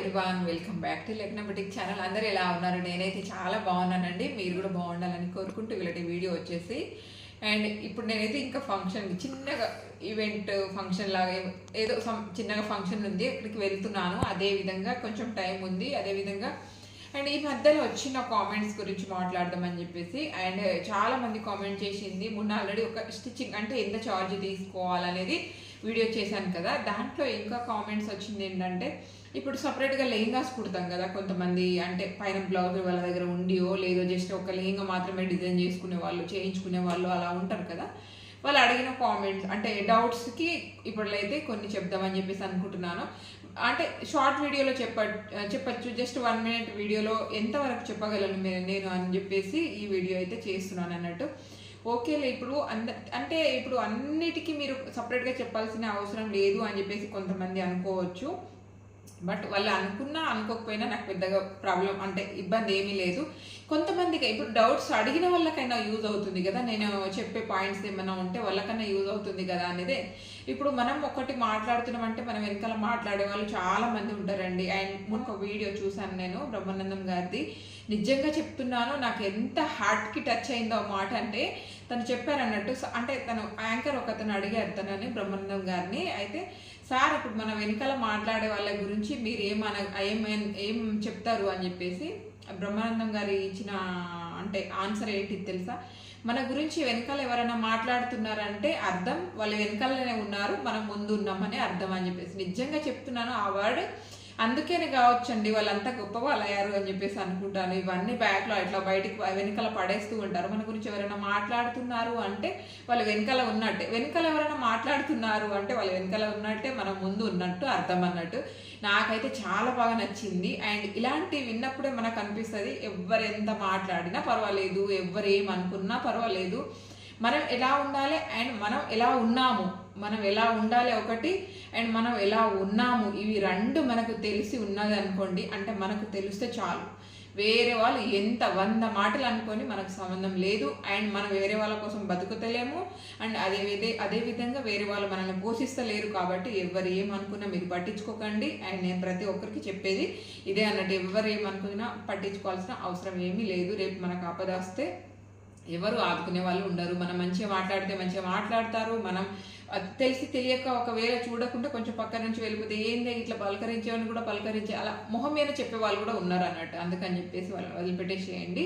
Everyone welcome back to Lagna boutique channel అందరూ ఎలా ఉన్నారు? నేనైతే చాలా బాగున్నానండి. మీరు కూడా బాగుండాలని కోరుకుంటూ వీళ్ళటి వీడియో వచ్చేసి. అండ్ ఇప్పుడు నేనైతే ఇంకా ఫంక్షన్ చిన్నగా ఈవెంట్ ఫంక్షన్ లాగా ఏదో చిన్నగా ఫంక్షన్ ఉంది. అక్కడికి వెళ్తున్నాను. అదేవిధంగా కొంచెం టైం ఉంది. అదే విధంగా అండ్ ఈ మధ్యలో వచ్చిన కామెంట్స్ గురించి మాట్లాడదామని చెప్పేసి. అండ్ చాలా మంది కామెంట్ చేసింది. మొన్న ఆల్రెడీ ఒక స్టిచ్చింగ్ అంటే ఎంత ఛార్జ్ తీసుకోవాలనేది వీడియో చేశాను కదా. దాంట్లో ఇంకా కామెంట్స్ వచ్చింది ఏంటంటే ఇప్పుడు సపరేట్గా లెహంగాస్ కుడతాం కదా కొంతమంది అంటే పైన బ్లౌజ్ వాళ్ళ దగ్గర ఉండియో లేదో జస్ట్ ఒక లెహంగా మాత్రమే డిజైన్ చేసుకునే వాళ్ళు చేయించుకునే వాళ్ళు అలా ఉంటారు కదా. వాళ్ళు అడిగిన కామెంట్స్ అంటే డౌట్స్కి ఇప్పుడైతే కొన్ని చెప్దామని చెప్పేసి అనుకుంటున్నాను. అంటే షార్ట్ వీడియోలో చెప్ప చెప్పచ్చు జస్ట్ వన్ మినిట్ వీడియోలో ఎంతవరకు చెప్పగలను నేను అని చెప్పేసి ఈ వీడియో అయితే చేస్తున్నాను అన్నట్టు. ఓకేలే ఇప్పుడు అంద అంటే ఇప్పుడు అన్నిటికీ మీరు సపరేట్గా చెప్పాల్సిన అవసరం లేదు అని చెప్పేసి కొంతమంది అనుకోవచ్చు. బట్ వాళ్ళు అనుకున్నా అనుకోకపోయినా నాకు పెద్దగా ప్రాబ్లం అంటే ఇబ్బంది ఏమీ లేదు. కొంతమందికి ఇప్పుడు డౌట్స్ అడిగిన వాళ్ళకైనా యూజ్ అవుతుంది కదా. నేను చెప్పే పాయింట్స్ ఏమైనా ఉంటే వాళ్ళకైనా యూజ్ అవుతుంది కదా అనేది. ఇప్పుడు మనం ఒకటి మాట్లాడుతున్నాం అంటే మనం వెనకాల మాట్లాడే వాళ్ళు చాలా మంది ఉంటారండి. అండ్ మొన్న ఒక వీడియో చూశాను నేను బ్రహ్మానందం గారిది. నిజంగా చెప్తున్నాను నాకు ఎంత హార్ట్కి టచ్ అయిందో మాట అంటే తను చెప్పారన్నట్టు అంటే తను యాంకర్ ఒకతను అడిగారు తనని బ్రహ్మానందం గారిని. అయితే సార్ ఇప్పుడు మన వెనకాల మాట్లాడే వాళ్ళ గురించి మీరు ఏమన ఏం ఏం చెప్తారు అని చెప్పేసి బ్రహ్మానందం గారు ఇచ్చిన అంటే ఆన్సర్ ఏంటి తెలుసా? మన గురించి వెనకాల ఎవరైనా మాట్లాడుతున్నారంటే అర్థం వాళ్ళు వెనకాలనే ఉన్నారు మనం ముందు ఉన్నామని అర్థం అని చెప్పేసి నిజంగా చెప్తున్నాను. ఆ వర్డ్ అందుకేనే కావచ్చండి వాళ్ళంతా గొప్ప వాళ్ళయ్యారు అని చెప్పేసి అనుకుంటాను. ఇవన్నీ బ్యాక్లో ఇట్లా బయటికి వెనకాల పడేస్తూ ఉంటారు. మన గురించి ఎవరైనా మాట్లాడుతున్నారు అంటే వాళ్ళు వెనకాల ఉన్నట్టే. వెనకాల ఎవరైనా మాట్లాడుతున్నారు అంటే వాళ్ళు వెనకాల ఉన్నట్టే మనం ముందు ఉన్నట్టు అర్థం అన్నట్టు. నాకైతే చాలా బాగా నచ్చింది. అండ్ ఇలాంటివి విన్నప్పుడే మనకు అనిపిస్తుంది ఎవరు ఎంత మాట్లాడినా పర్వాలేదు ఎవరు ఏమనుకున్నా పర్వాలేదు. మనం ఎలా ఉండాలి అండ్ మనం ఎలా ఉన్నాము? మనం ఎలా ఉండాలి ఒకటి అండ్ మనం ఎలా ఉన్నాము? ఇవి రెండు మనకు తెలిసి ఉన్నది అనుకోండి అంటే మనకు తెలిస్తే చాలు. వేరే వాళ్ళు ఎంత వంద మాటలు అనుకొని మనకు సంబంధం లేదు అండ్ మనం వేరే వాళ్ళ కోసం బతుకుతలేము అండ్ అదే విధే అదే విధంగా వేరే వాళ్ళు మనల్ని పోషిస్తలేరు కాబట్టి ఎవరు ఏమనుకున్నా మీరు పట్టించుకోకండి. అండ్ నేను ప్రతి ఒక్కరికి చెప్పేది ఇదే అన్నట్టు ఎవరు ఏమనుకున్నా పట్టించుకోవాల్సిన అవసరం ఏమీ లేదు. రేపు మనకు ఆపద వస్తే ఎవరు ఆదుకునే వాళ్ళు ఉండరు. మనం మంచిగా మాట్లాడితే మంచిగా మాట్లాడతారు. మనం అది తెలిసి తెలియక ఒకవేళ చూడకుండా కొంచెం పక్క నుంచి వెళ్ళిపోతే ఏంది ఇట్లా పలకరించేవని కూడా పలకరించే అలా మొహం మీద చెప్పే వాళ్ళు కూడా ఉన్నారు అన్నట్టు. అందుకని చెప్పేసి వాళ్ళు వదిలిపెట్టేసేయండి.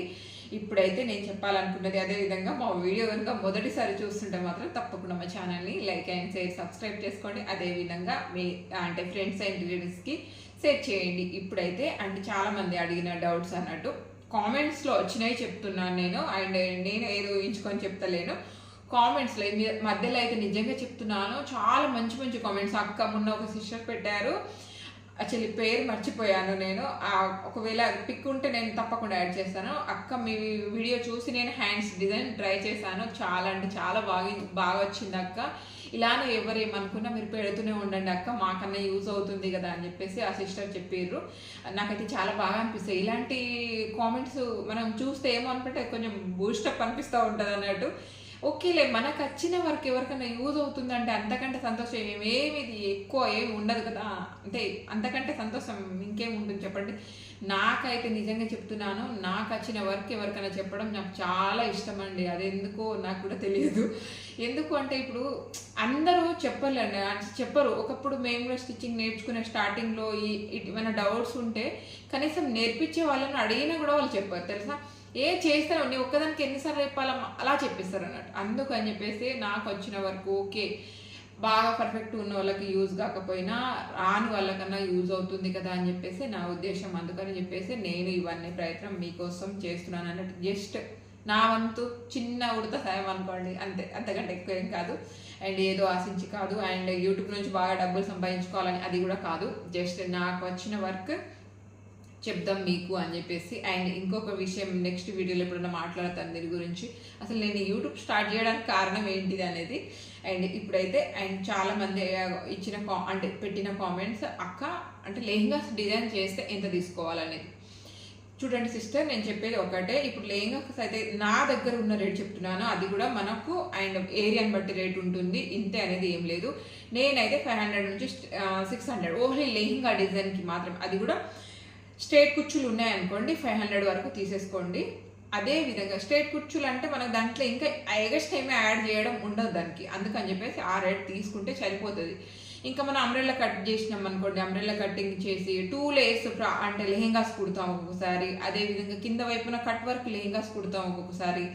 ఇప్పుడైతే నేను చెప్పాలనుకున్నది అదే విధంగా మా వీడియో కనుక మొదటిసారి చూస్తుంటే మాత్రం తప్పకుండా మా ఛానల్ని లైక్ అండ్ షేర్ సబ్స్క్రైబ్ చేసుకోండి. అదే విధంగా మీ అంటే ఫ్రెండ్స్ అండ్ రిలేటివ్స్కి షేర్ చేయండి. ఇప్పుడైతే అంటే చాలామంది అడిగిన డౌట్స్ అన్నట్టు కామెంట్స్లో వచ్చినాయి చెప్తున్నాను నేను. అండ్ నేను ఏదో ఊహించుకొని చెప్తలేను. కామెంట్స్లో మధ్యలో అయితే నిజంగా చెప్తున్నాను. చాలా మంచి మంచి కామెంట్స్ అక్క మొన్న ఒక సిస్టర్ పెట్టారు. యాక్చువల్లీ పేరు మర్చిపోయాను నేను. ఒకవేళ పిక్ ఉంటే నేను తప్పకుండా యాడ్ చేస్తాను. అక్క మీ వీడియో చూసి నేను హ్యాండ్స్ డిజైన్ ట్రై చేశాను. చాలా అంటే చాలా బాగా బాగా వచ్చింది అక్క. ఇలానే ఎవరేమనుకున్నా మీరు పెడుతూనే ఉండండి అక్క మాకన్నా యూజ్ అవుతుంది కదా అని చెప్పేసి ఆ సిస్టర్ చెప్పారు నాకైతే చాలా బాగా అనిపిస్తాయి. ఇలాంటి కామెంట్స్ మనం చూస్తే ఏమనుకుంటే కొంచెం బూస్టప్ అనిపిస్తూ ఉంటుంది అన్నట్టు ఓకేలే మనకు వచ్చిన వరకు ఎవరికైనా యూజ్ అవుతుందంటే అంతకంటే సంతోషం ఏమేమి ఇది ఎక్కువ ఏమి ఉండదు కదా. అంటే అంతకంటే సంతోషం ఇంకేం ఉంటుంది చెప్పండి. నాకైతే నిజంగా చెప్తున్నాను నాకు వచ్చిన వర్క్ ఎవరికైనా చెప్పడం నాకు చాలా ఇష్టం అండి అది ఎందుకో నాకు కూడా తెలియదు. ఎందుకు అంటే ఇప్పుడు అందరూ చెప్పలేండి. అంటే చెప్పరు. ఒకప్పుడు మేము కూడా స్టిచ్చింగ్ నేర్చుకునే స్టార్టింగ్లో ఈ ఏమైనా డౌట్స్ ఉంటే కనీసం నేర్పించే వాళ్ళని అడిగినా కూడా వాళ్ళు చెప్పారు. తెలుసా? ఏ చేస్తాను నీ ఒక్కదానికి ఎన్నిసార్లు చెప్పాలమ్మా? అలా చెప్పేస్తారు అన్నట్టు అందుకు అని చెప్పేసి నాకు వచ్చిన వరకు ఓకే. బాగా పర్ఫెక్ట్ ఉన్న వాళ్ళకి యూజ్ కాకపోయినా రాని వాళ్ళకన్నా యూజ్ అవుతుంది కదా అని చెప్పేసి నా ఉద్దేశం. అందుకని చెప్పేసి నేను ఇవన్నీ ప్రయత్నం మీకోసం చేస్తున్నాను అన్నట్టు. జస్ట్ నా వంతు చిన్న ఉడత సాయం అనుకోండి. అంతే. అంతకంటే ఎక్కువ ఏం కాదు. అండ్ ఏదో ఆశించి కాదు. అండ్ యూట్యూబ్ నుంచి బాగా డబ్బులు సంపాదించుకోవాలని అది కూడా కాదు. జస్ట్ నాకు వచ్చిన వర్క్ చెప్దాం మీకు అని చెప్పేసి. అండ్ ఇంకొక విషయం నెక్స్ట్ వీడియోలో ఎప్పుడైనా మాట్లాడతాను దీని గురించి. అసలు నేను యూట్యూబ్ స్టార్ట్ చేయడానికి కారణం ఏంటిది అనేది. అండ్ ఇప్పుడైతే అండ్ చాలామంది ఇచ్చిన కా అంటే పెట్టిన కామెంట్స్ అక్క అంటే లెహంగాస్ డిజైన్ చేస్తే ఎంత తీసుకోవాలనేది. చూడండి సిస్టర్ నేను చెప్పేది ఒకటే. ఇప్పుడు లెహంగాస్ అయితే నా దగ్గర ఉన్న రేట్ చెప్తున్నాను. అది కూడా మనకు అండ్ ఏరియాని బట్టి రేట్ ఉంటుంది. ఇంతే అనేది ఏం లేదు. నేనైతే ఫైవ్ హండ్రెడ్ నుంచి సిక్స్ హండ్రెడ్ ఓన్లీ లెహంగా డిజైన్కి మాత్రం అది కూడా స్ట్రేట్ కుచ్చులు ఉన్నాయనుకోండి ఫైవ్ హండ్రెడ్ వరకు తీసేసుకోండి. అదే విధంగా స్ట్రేట్ కుర్చీలు అంటే మనకు దాంట్లో ఇంకా ఎగస్ట్ ఏమీ యాడ్ చేయడం ఉండదు దానికి. అందుకని చెప్పేసి ఆ రేట్ తీసుకుంటే సరిపోతుంది. ఇంకా మనం అంబ్రెల్లా కట్ చేసినాం అనుకోండి అంబ్రెల్లా కటింగ్ చేసి టూ లేయర్స్ అంటే లెహెంగాస్ కుడతాం ఒక్కొక్కసారి. అదే విధంగా కింద వైపున కట్ వర్క్ లెహెంగాస్ కుడతాం ఒక్కొక్కసారి.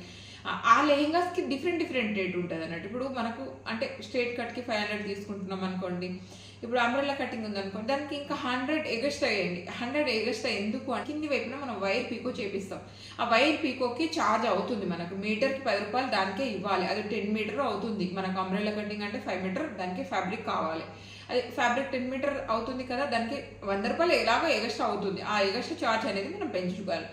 ఆ- ఆ లెహెంగాస్కి డిఫరెంట్ డిఫరెంట్ రేట్ ఉంటుంది అన్నట్టు ఇప్పుడు మనకు అంటే స్ట్రేట్ కట్కి ఫైవ్ హండ్రెడ్ తీసుకుంటున్నాం అనుకోండి. ఇప్పుడు అంబ్రెల్లా కటింగ్ ఉందనుకోండి దానికి ఇంకా హండ్రెడ్ ఎగస్ట్రా వేయండి. హండ్రెడ్ ఎగస్ట్రా ఎందుకు అంటే కింది వైపున మనం వైర్ పీకో చేపిస్తాం. ఆ వైర్ పీకోకి ఛార్జ్ అవుతుంది మనకు. మీటర్కి పది రూపాయలు దానికే ఇవ్వాలి. అది టెన్ మీటర్ అవుతుంది. మనకు అంబ్రెల్లా కటింగ్ అంటే ఫైవ్ మీటర్ దానికి ఫ్యాబ్రిక్ కావాలి. అది ఫ్యాబ్రిక్ టెన్ మీటర్ అవుతుంది కదా దానికి వంద రూపాయలు ఎలాగో ఎగస్ట్రా అవుతుంది. ఆ ఎగస్ట్రా ఛార్జ్ అనేది మనం పెంచుకోవాలి.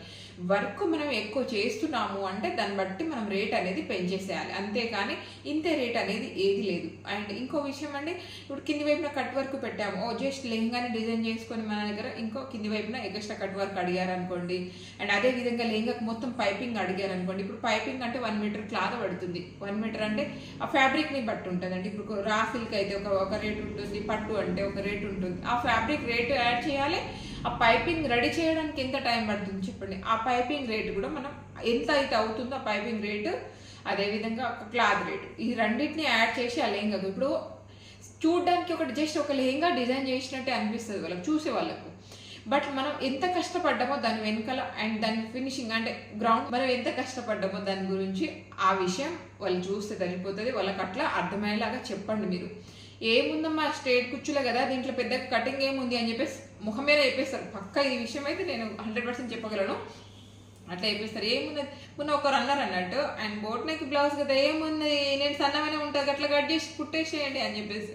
వర్క్ మనం ఎక్కువ చేస్తున్నాము అంటే దాన్ని బట్టి మనం రేట్ అనేది పెంచేసేయాలి. అంతేకాని ఇంతే రేట్ అనేది ఏది లేదు. అండ్ ఇంకో విషయం అండి ఇప్పుడు కింది వైపున కట్ వర్క్ పెట్టాము. ఓ జస్ట్ లెహంగాని డిజైన్ చేసుకొని మన దగ్గర ఇంకో కింది వైపున ఎక్స్ట్రా కట్ వర్క్ అడిగారు అనుకోండి అండ్ అదే విధంగా లెహంగాకి మొత్తం పైపింగ్ అడిగారు అనుకోండి ఇప్పుడు పైపింగ్ అంటే వన్ మీటర్ క్లాత్ పడుతుంది. వన్ మీటర్ అంటే ఆ ఫ్యాబ్రిక్ని బట్టి ఉంటుందండి. ఇప్పుడు రా సిల్క్ అయితే ఒక ఒక రేట్ ఉంటుంది. పట్టు అంటే ఒక రేట్ ఉంటుంది. ఆ ఫ్యాబ్రిక్ రేట్ యాడ్ చేయాలి. ఆ పైపింగ్ రెడీ చేయడానికి ఎంత టైం పడుతుంది చెప్పండి? ఆ పైపింగ్ రేట్ కూడా మనం ఎంత అయితే అవుతుందో ఆ పైపింగ్ రేటు అదేవిధంగా ఒక క్లాత్ రేటు. ఈ రెండింటిని యాడ్ చేసి ఆ లెహంగాకు ఇప్పుడు చూడడానికి ఒకటి జస్ట్ ఒక లెహంగా డిజైన్ చేసినట్టే అనిపిస్తుంది వాళ్ళకి చూసే వాళ్ళకు. బట్ మనం ఎంత కష్టపడ్డామో దాని వెనకాల అండ్ దాని ఫినిషింగ్ అంటే గ్రౌండ్ మనం ఎంత కష్టపడ్డామో దాని గురించి ఆ విషయం వాళ్ళు చూస్తే సరిపోతుంది. వాళ్ళకి అట్లా అర్థమయ్యేలాగా చెప్పండి మీరు. ఏముందమ్మా స్ట్రేట్ కుచ్చులే కదా దీంట్లో పెద్ద కటింగ్ ఏముంది అని చెప్పేసి ముఖం మీద చెప్పేస్తారు. పక్క ఈ విషయం అయితే నేను హండ్రెడ్ పర్సెంట్ చెప్పగలను. అట్లా చెప్పేస్తారు. ఏమున్నది మొన్న ఒకరు అన్నారు అన్నట్టు అండ్ బోట్ నెక్ బ్లౌజ్ కదా ఏమున్నది నేను సన్నమైన ఉంటుంది అట్లా కట్ చేసి కుట్టేసేయండి అని చెప్పేసి.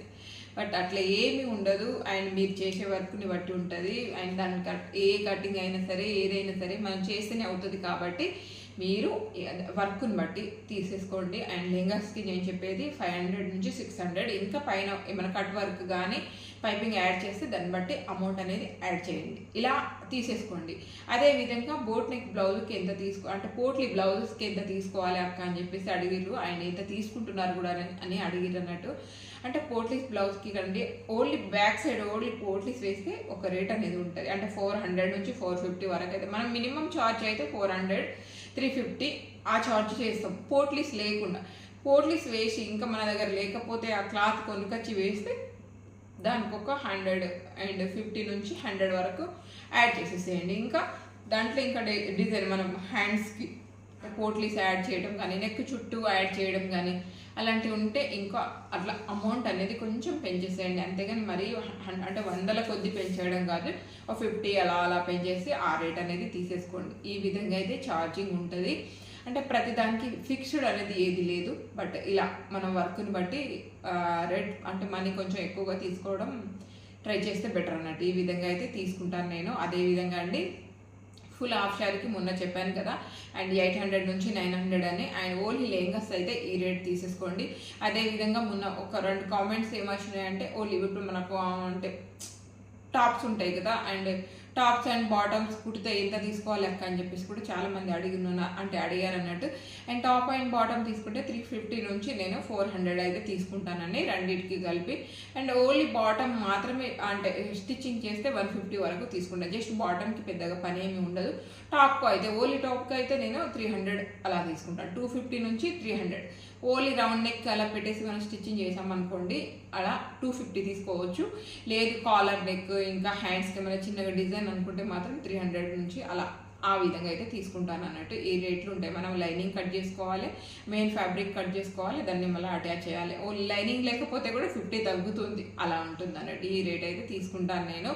బట్ అట్లా ఏమీ ఉండదు. అండ్ మీరు చేసే వర్క్ని బట్టి ఉంటుంది. అండ్ దాని కట్ ఏ కటింగ్ అయినా సరే ఏదైనా సరే మనం చేస్తేనే అవుతుంది కాబట్టి మీరు వర్క్ని బట్టి తీసేసుకోండి. అండ్ లెహంగాస్కి నేను చెప్పేది ఫైవ్ హండ్రెడ్ నుంచి సిక్స్ హండ్రెడ్. ఇంకా పైన ఏమైనా కట్ వర్క్ కానీ పైపింగ్ యాడ్ చేస్తే దాన్ని బట్టి అమౌంట్ అనేది యాడ్ చేయండి. ఇలా తీసేసుకోండి. అదే విధంగా బోట్ నెక్ బ్లౌజ్కి ఎంత తీసుకో అంటే పోట్లీ బ్లౌజెస్కి ఎంత తీసుకోవాలి అక్క అని చెప్పేసి అడిగిర్రు. ఆయన ఎంత తీసుకుంటున్నారు కూడా అని- అని అడిగిర్రు అన్నట్టు. అంటే పోట్లీస్ బ్లౌజ్కి కండి only back side only potlis వేస్తే ఒక రేట్ అనేది ఉంటుంది. అంటే ఫోర్ హండ్రెడ్ నుంచి ఫోర్ ఫిఫ్టీ వరకు అయితే మనం మినిమం ఛార్జ్ అయితే ఫోర్ హండ్రెడ్. త్రీ ఫిఫ్టీ ఆ ఛార్జ్ చేస్తాం. పోట్లీస్ లేకుండా. పోట్లీస్ వేసి ఇంకా మన దగ్గర లేకపోతే ఆ క్లాత్ కొనుకొచ్చి వేస్తే దానికి ఒక హండ్రెడ్ అండ్ ఫిఫ్టీ నుంచి హండ్రెడ్ వరకు యాడ్ చేసేసేయండి. ఇంకా దాంట్లో ఇంకా డి- డిజైన్ మనం హ్యాండ్స్కి పోట్లీస్ యాడ్ చేయడం కానీ నెక్ చుట్టూ యాడ్ చేయడం కానీ అలాంటివి ఉంటే ఇంకా అట్లా అమౌంట్ అనేది కొంచెం పెంచేసేయండి. అంతేగాని మరీ అంటే వందల కొద్ది పెంచేయడం కాదు. ఒక ఫిఫ్టీ అలా అలా పెంచేసి ఆ రేట్ అనేది తీసేసుకోండి. ఈ విధంగా అయితే ఛార్జింగ్ ఉంటుంది. అంటే ప్రతిదానికి ఫిక్స్డ్ అనేది ఏది లేదు. బట్ ఇలా మనం వర్క్ని బట్టి రేట్ అంటే మనీ కొంచెం ఎక్కువగా తీసుకోవడం ట్రై చేస్తే బెటర్ అన్నట్టు. ఈ విధంగా అయితే తీసుకుంటాను నేను. అదే విధంగా అండి. ఫుల్ హాఫ్ షార్కి మొన్న చెప్పాను కదా. అండ్ ఎయిట్ హండ్రెడ్ నుంచి నైన్ హండ్రెడ్ అని. అండ్ ఓన్లీ లెహంగాస్ అయితే ఈ రేట్ తీసేసుకోండి. అదేవిధంగా మొన్న ఒక రెండు కామెంట్స్ ఏమొచ్చినాయంటే ఓన్లీ ఇప్పుడు మనకు అంటే టాప్స్ ఉంటాయి కదా. అండ్ టాప్స్ అండ్ బాటమ్స్ కుడితే ఎంత తీసుకోవాలి లెక్క అని చెప్పేసి కూడా చాలా మంది అడిగిన అంటే అడిగారు అన్నట్టు అండ్ టాప్ అండ్ బాటమ్ తీసుకుంటే త్రీ ఫిఫ్టీ నుంచి నేను ఫోర్ హండ్రెడ్ అయితే తీసుకుంటానండి రెండింటికి కలిపి. అండ్ ఓన్లీ బాటమ్ మాత్రమే అంటే స్టిచ్చింగ్ చేస్తే వన్ ఫిఫ్టీ వరకు తీసుకుంటాను జస్ట్ బాటమ్కి పెద్దగా పని ఏమి ఉండదు. టాప్కు అయితే ఓన్లీ టాప్కి అయితే నేను త్రీ హండ్రెడ్ అలా తీసుకుంటాను టూ ఫిఫ్టీ నుంచి three hundred. Only round neck అలా పెట్టేసి మనం స్టిచ్చింగ్ చేసామనుకోండి అలా టూ ఫిఫ్టీ తీసుకోవచ్చు. లేదు కాలర్ నెక్ ఇంకా హ్యాండ్స్కి ఏమైనా చిన్నగా డిజైన్ అనుకుంటే మాత్రం త్రీ హండ్రెడ్ నుంచి అలా ఆ విధంగా అయితే తీసుకుంటాను అన్నట్టు. ఈ రేట్లు ఉంటాయి? మనం లైనింగ్ కట్ చేసుకోవాలి మెయిన్ ఫ్యాబ్రిక్ కట్ చేసుకోవాలి దాన్ని మళ్ళీ అటాచ్ చేయాలి. ఓ లైనింగ్ లేకపోతే కూడా ఫిఫ్టీ తగ్గుతుంది. అలా ఉంటుంది అన్నట్టు. ఈ రేట్ అయితే తీసుకుంటాను నేను.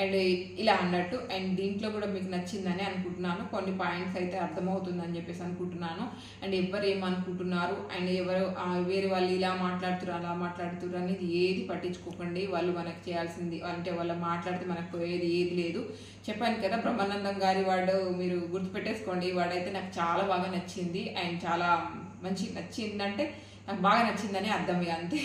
అండ్ ఇలా అన్నట్టు అండ్ దీంట్లో కూడా మీకు నచ్చిందని అనుకుంటున్నాను. కొన్ని పాయింట్స్ అయితే అర్థమవుతుందని చెప్పేసి అనుకుంటున్నాను. అండ్ ఎవరు ఏమనుకుంటున్నారు? అండ్ ఎవరు వేరే వాళ్ళు ఇలా మాట్లాడుతున్నారు అలా మాట్లాడుతున్నారు అనేది ఏది పట్టించుకోకండి. వాళ్ళు మనకు చేయాల్సింది అంటే వాళ్ళు మాట్లాడితే మనకు పోయేది ఏది లేదు. చెప్పాను కదా బ్రహ్మానందం గారి వాడు మీరు గుర్తుపెట్టేసుకోండి. వాడైతే నాకు చాలా బాగా నచ్చింది. అండ్ చాలా మంచి నచ్చిందంటే నాకు బాగా నచ్చిందని అర్థం ఇక అంతే.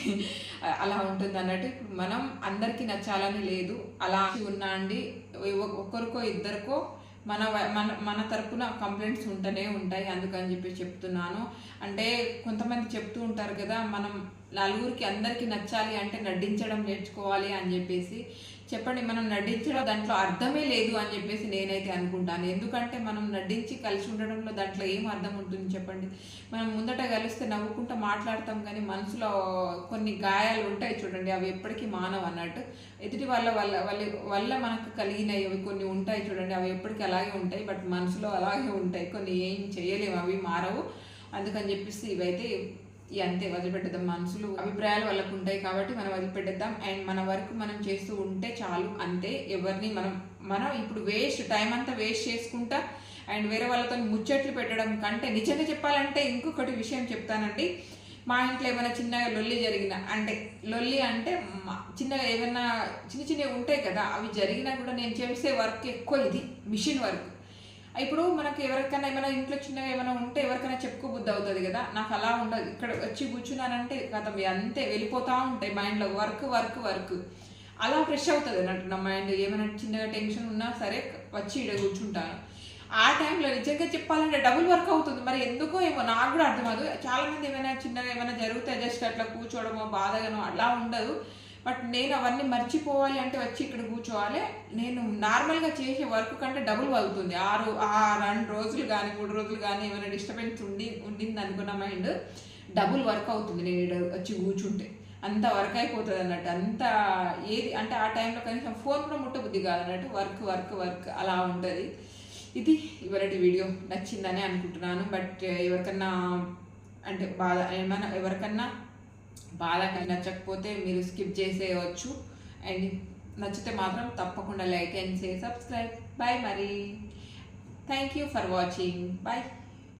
అలా ఉంటుంది అన్నట్టు మనం అందరికీ నచ్చాలని లేదు. అలా ఉన్నా అండి ఒ- ఒక్కరికో ఇద్దరికో మన వ- మన మన తరపున కంప్లైంట్స్ ఉంటూనే ఉంటాయి అందుకని చెప్పి చెప్తున్నాను. అంటే కొంతమంది చెప్తూ ఉంటారు కదా మనం నలుగురికి అందరికీ నచ్చాలి అంటే నడ్డించడం నేర్చుకోవాలి అని చెప్పేసి. చెప్పండి మనం నటించడం దాంట్లో అర్థమే లేదు అని చెప్పేసి నేనైతే అనుకుంటాను. ఎందుకంటే మనం నటించి కలిసి ఉండడంలో దాంట్లో ఏం అర్థం ఉంటుంది చెప్పండి? మనం ముందట కలిస్తే నవ్వుకుంటూ మాట్లాడతాం కానీ మనసులో కొన్ని గాయాలు ఉంటాయి చూడండి అవి ఎప్పటికీ మానవు అన్నట్టు. ఎదుటి వాళ్ళ వల్ల వాళ్ళ వల్ల మనకు కలిగినవి అవి కొన్ని ఉంటాయి చూడండి అవి ఎప్పటికీ అలాగే ఉంటాయి బట్ మనసులో అలాగే ఉంటాయి. కొన్ని ఏం చేయలేము అవి మారవు. అందుకని చెప్పేసి ఇవైతే ఈ అంతే వదిలిపెట్టేద్దాం. మనసులు అభిప్రాయాలు వాళ్ళకు ఉంటాయి కాబట్టి మనం వదిలిపెట్టేద్దాం. అండ్ మన వర్క్ మనం చేస్తూ ఉంటే చాలు అంతే. ఎవరిని మనం మనం ఇప్పుడు వేస్ట్ టైం అంతా వేస్ట్ చేసుకుంటా అండ్ వేరే వాళ్ళతో ముచ్చట్లు పెట్టడం కంటే నిజంగా చెప్పాలంటే ఇంకొకటి విషయం చెప్తానండి. మా ఇంట్లో ఏమైనా చిన్నగా లొల్లి జరిగిన అంటే లొల్లి అంటే మా- చిన్నగా ఏమైనా చిన్న చిన్నవి ఉంటాయి కదా అవి జరిగినా కూడా నేను చేసే వర్క్ ఎక్కువ ఇది మిషన్ వర్క్. ఇప్పుడు మనకి ఎవరికైనా ఏమైనా ఇంట్లో చిన్నగా ఏమైనా ఉంటే ఎవరికైనా చెప్పుకోబుద్ధి అవుతుంది కదా. నాకు అలా ఉండదు. ఇక్కడ వచ్చి కూర్చున్నానంటే గతం అంతే వెళ్ళిపోతూ ఉంటాయి మైండ్లో వర్క్ వర్క్ వర్క్ అలా ఫ్రెష్ అవుతుంది అన్నట్టు నా మైండ్ ఏమైనా చిన్నగా టెన్షన్ ఉన్నా సరే వచ్చి ఇక్కడ కూర్చుంటాను. ఆ టైంలో నిజంగా చెప్పాలంటే డబుల్ వర్క్ అవుతుంది. మరి ఎందుకో ఏమో నాకు కూడా అర్థం కాదు. చాలా మంది ఏమైనా చిన్నగా ఏమైనా జరుగుతాయి. జస్ట్ అట్లా కూర్చోవడమో బాధగానో అలా ఉండదు. బట్ నేను అవన్నీ మర్చిపోవాలి అంటే వచ్చి ఇక్కడ కూర్చోవాలి. నేను నార్మల్గా చేసే వర్క్ కంటే డబుల్ అవుతుంది. ఆ రో ఆ రెండు రోజులు కానీ మూడు రోజులు కానీ ఏమైనా డిస్టర్బెన్స్ ఉండి ఉండింది అనుకున్న మైండ్ డబుల్ వర్క్ అవుతుంది నేను వచ్చి కూర్చుంటే. అంత వర్క్ అయిపోతుంది అన్నట్టు. అంత ఏది అంటే ఆ టైంలో కనీసం ఫోన్ కూడా ముట్టబుద్ధి కాదు అన్నట్టు. వర్క్ వర్క్ వర్క్ అలా ఉంటుంది. ఇది ఇవరటి వీడియో నచ్చిందని అనుకుంటున్నాను. బట్ ఎవరికన్నా అంటే బాధ ఏమైనా ఎవరికన్నా బాధగా నచ్చకపోతే మీరు స్కిప్ చేసేయవచ్చు. అండ్ నచ్చితే మాత్రం తప్పకుండా like and say subscribe. Bye మరి. Thank you for watching bye